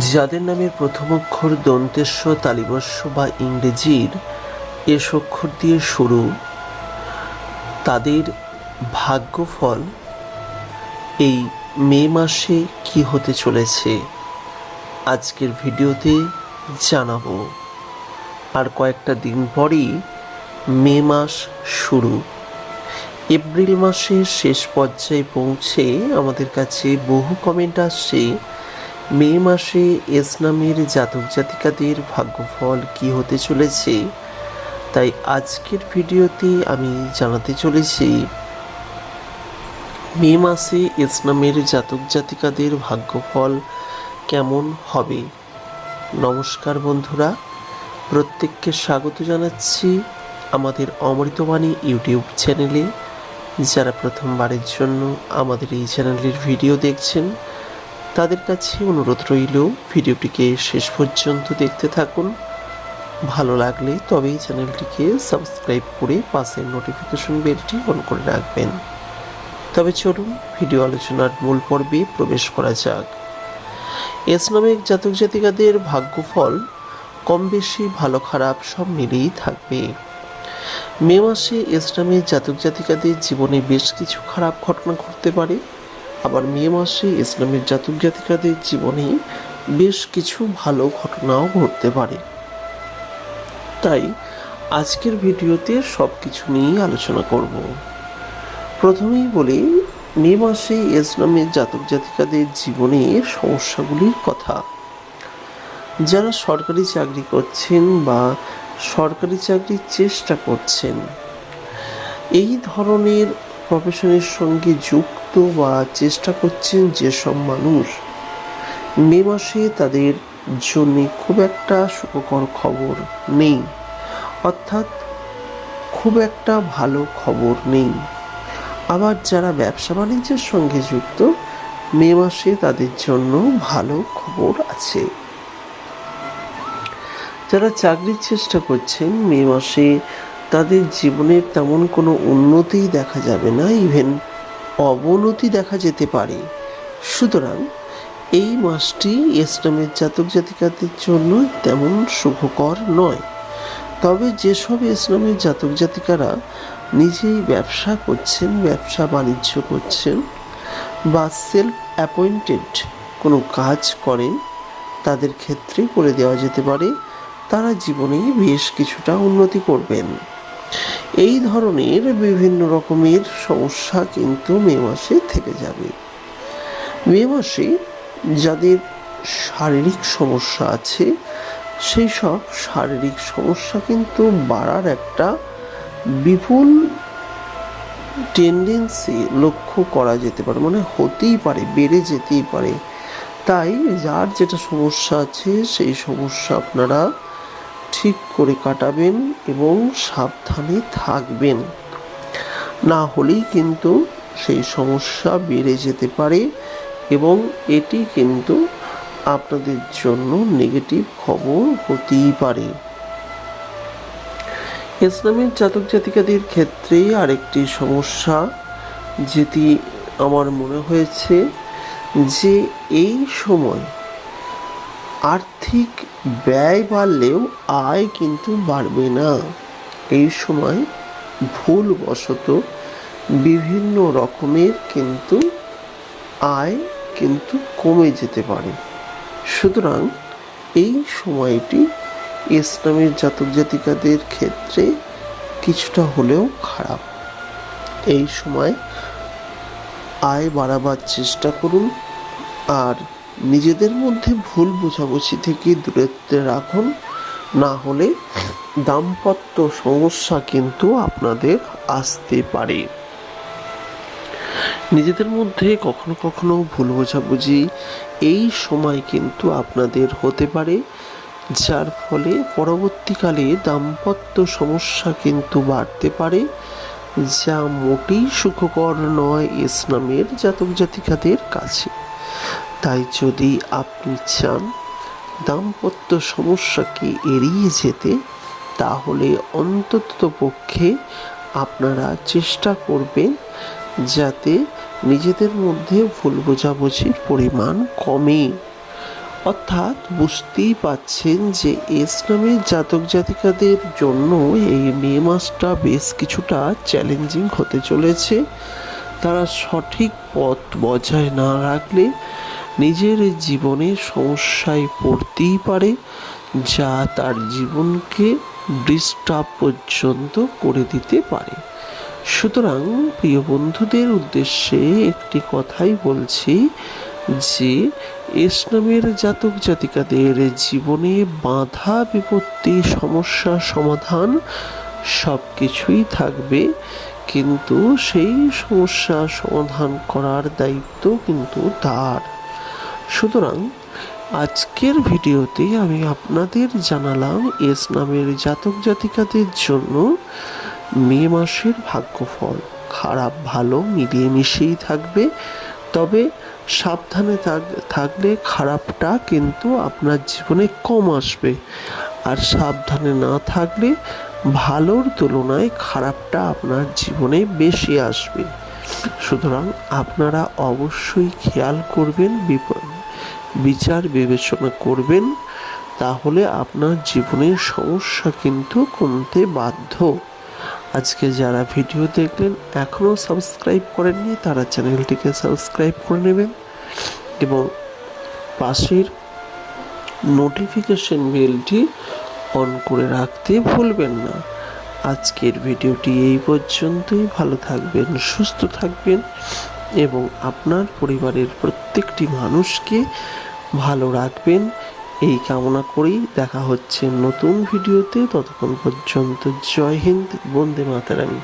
যাদের নামের প্রথম অক্ষর দন্তেস্ব তালিবস্য বা ইংরেজির এস অক্ষর দিয়ে শুরু, তাদের ভাগ্যফল এই মে মাসে কি হতে চলেছে আজকের ভিডিওতে জানাব। আর কয়েকটা দিন পরেই মে মাস শুরু। এপ্রিল মাসের শেষ পর্যায়ে পৌঁছে আমাদের কাছে বহু কমেন্ট আসছে মে মাসে এস নামের জাতক জাতিকাদের ভাগ্যফল কি হতে চলেছে? তাই আজকের ভিডিওতে আমি জানাতে চলেছি, মে মাসে এস নামের জাতক জাতিকাদের ভাগ্যফল কেমন হবে? নমস্কার বন্ধুরা, প্রত্যেককে স্বাগত জানাচ্ছি আমাদের অমৃতবাণী ইউটিউব চ্যানেলে। যারা প্রথমবারের জন্য আমাদের এই চ্যানেলের ভিডিও দেখছেন তাদের কাছে অনুরোধ রইল ভিডিওটিকে শেষ পর্যন্ত দেখতে থাকুন। ভালো লাগলে তবেই চ্যানেলটিকে সাবস্ক্রাইব করে পাশের নোটিফিকেশন বেলটি অন করে রাখবেন। তবে চলুন ভিডিও আলোচনার মূল পর্বে প্রবেশ করা যাক। এস নামের জাতক জাতিকাদের ভাগ্যফল কম বেশি ভালো খারাপ সব মিলেই থাকবে। মে মাসে এস নামের জাতক জাতিকাদের জীবনে বেশ কিছু খারাপ ঘটনা ঘটতে পারে। আবার মে মাসে ইসলামের জাতক জাতিকাদের জীবনে বেশ কিছু ভালো ঘটনাও ঘটতে পারে। তাই আজকের ভিডিওতে সব কিছু নিয়েই আলোচনা করব। প্রথমেই বলি, মে মাসে ইসলামের জাতক জাতিকাদের জীবনের সমস্যাগুলির কথা। যারা সরকারি চাকরি করছেন বা সরকারি চাকরির চেষ্টা করছেন, এই ধরনের প্রফেশনের সঙ্গে যুক্ত বা চেষ্টা করছেন যেসব মানুষ। মে মাসে তাদের জন্য খুব একটা সুখকর খবর নেই। অর্থাৎ খুব একটা ভালো খবর নেই। আবার যারা ব্যবসা বাণিজ্যের সঙ্গে যুক্ত, মে মাসে তাদের জন্য ভালো খবর আছে। যারা চাকরির চেষ্টা করছেন, মে মাসে তাদের জীবনের তেমন কোনো উন্নতিই দেখা যাবে না। ইভেন অবনতি দেখা যেতে পারে। সুতরাং এই মাসটি ইসলামের জাতক জাতিকাদের জন্য তেমন শুভকর নয়। তবে যেসব ইসলামের জাতক জাতিকারা নিজেই ব্যবসা করছেন, ব্যবসা বাণিজ্য করছেন বা সেলফ অ্যাপয়েন্টেড কোনো কাজ করেন, তাদের ক্ষেত্রে করে দেওয়া যেতে পারে। তারা জীবনে বেশ কিছুটা উন্নতি করবেন। এই ধরনের বিভিন্ন রকমের সমস্যা কিন্তু মে মাসে থেকে যাবে। মে মাসে যাদের শারীরিক সমস্যা আছে, সেই সব শারীরিক সমস্যা কিন্তু বাড়ার একটা বিপুল টেন্ডেন্সি লক্ষ্য করা যেতে পারে মানে হতেই পারে, বেড়ে যেতেই পারে। তাই যার যেটা সমস্যা আছে, সেই সমস্যা আপনারা ঠিক করে কাটাবেন এবং সাবধানে থাকবেন। না হলেই কিন্তু সেই সমস্যা বেড়ে যেতে পারে এবং এটি কিন্তু আপনাদের জন্য নেগেটিভ খবর হতেই পারে। ইসলামের জাতক জাতিকাদের ক্ষেত্রে আরেকটি সমস্যা যেটি আমার মনে হয়েছে যে এই সময় আর্থিক ব্যয় বাড়লেও আয় কিন্তু বাড়বে না। এই সময় ভুলবশত বিভিন্ন রকমের কিন্তু আয় কিন্তু কমে যেতে পারে। সুতরাং এই সময়টি ইসলামের জাতক জাতিকাদের ক্ষেত্রে কিছুটা হলেও খারাপ। এই সময় আয় বাড়াবার চেষ্টা করুন আর নিজেদের মধ্যে ভুল বোঝাবুঝি থেকে দূরত্বে রাখুন। না হলে দাম্পত্য সমস্যা কিন্তু আপনাদের আসতে পারে। নিজেদের মধ্যে কখনো কখনো ভুল বোঝাবুঝি এই সময় কিন্তু আপনাদের হতে পারে, যার ফলে পরবর্তীকালে দাম্পত্য সমস্যা কিন্তু বাড়তে পারে, যা মোটেই সুখকর নয় ইসলামের জাতক জাতিকাদের কাছে। তাই যদি আপনি চান দাম্পত্য সমস্যাকে এড়িয়ে যেতে, তাহলে অন্তত পক্ষে আপনারা চেষ্টা করবেন যাতে নিজেদের মধ্যে ভুল বোঝাবুঝির পরিমাণ কমে। অর্থাৎ বুঝতেই পাচ্ছেন যে এস নামের জাতক জাতিকাদের জন্য এই মে মাসটা বেশ কিছুটা চ্যালেঞ্জিং হতে চলেছে। তারা সঠিক পথ বজায় না রাখলে নিজের জীবনে সমস্যায় পড়তেই পারে, যা তার জীবনকে ডিস্টার্ব পর্যন্ত করে দিতে পারে। সুতরাং প্রিয় বন্ধুদের উদ্দেশ্যে একটি কথাই বলছি যে এস নামের জাতক জাতিকাদের জীবনে বাধা, বিপত্তি, সমস্যা, সমাধান সব কিছুই থাকবে। কিন্তু সেই সমস্যা সমাধান করার দায়িত্ব কিন্তু তার। সুতরাং আজকের ভিডিওতে আমি আপনাদের জানালাম এস নামের জাতক জাতিকাদের জন্য মে মাসের ভাগ্যফল। খারাপ, ভালো, মিলিয়ে মিশিয়েই থাকবে। তবে সাবধানে থাক- থাকলে খারাপটা কিন্তু আপনার জীবনে কম আসবে। আর সাবধানে না থাকলে ভালোর তুলনায় খারাপটা আপনার জীবনে বেশি আসবে। সুতরাং আপনারা অবশ্যই খেয়াল করবেন বিচার বিবেচনা করবেন, তাহলে আপনার জীবনের সমস্যা কিন্তু কমতে বাধ্য। আজকে যারা ভিডিও দেখলেন এখনও সাবস্ক্রাইব করেননি, তারা চ্যানেলটিকে সাবস্ক্রাইব করে নেবেন এবং পাশের নোটিফিকেশন বেলটি অন করে রাখতে ভুলবেন না। আজকের ভিডিওটি এই পর্যন্তই। ভালো থাকবেন, সুস্থ থাকবেন এবং আপনার পরিবারের প্রত্যেকটি মানুষকে ভালো রাখবেন। এই কামনা করেই দেখা হচ্ছে নতুন ভিডিওতে। ততক্ষণ পর্যন্ত জয় হিন্দ, বন্দে মাতারানী